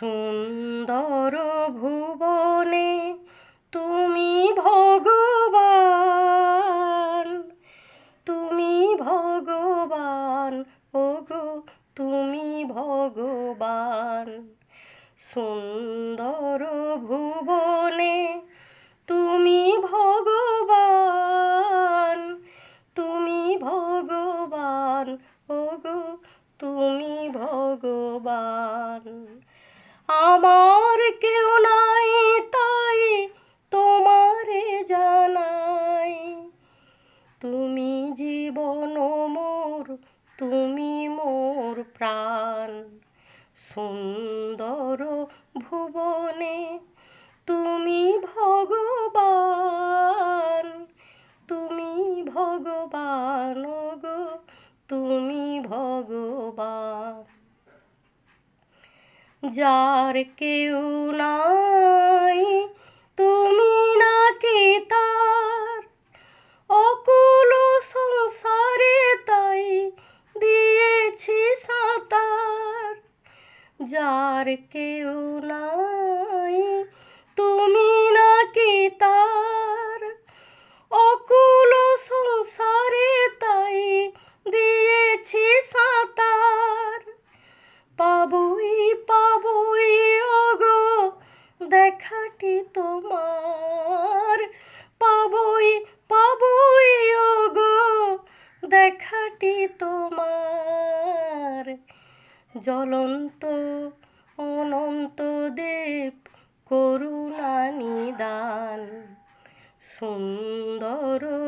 সুন্দর ভুবনে তুমি ভগবান তুমি ভগবান, ওগো তুমি ভগবান। সুন্দর ভুবনে তুমি ভগবান তুমি ভগবান, ওগো তুমি ভগবান। আমার কেউ নাই তাই তোমারে জানাই। তুমি জীবন মোর, তুমি মোর প্রাণ। সুন্দর ভুবনে তুমি ভগবান। তুমি ভগবান গো, তুমি ভগবান। যার কেউ নাই, তুমি না নাকি তার? অকুল সংসারে তাই দিয়েছি সাঁতার। যার কেউ নাই তোমার। পাবই পাবই ওগো দেখাটি তোমার। জ্বলন্ত অনন্ত দেব করুণা নিদান সুন্দর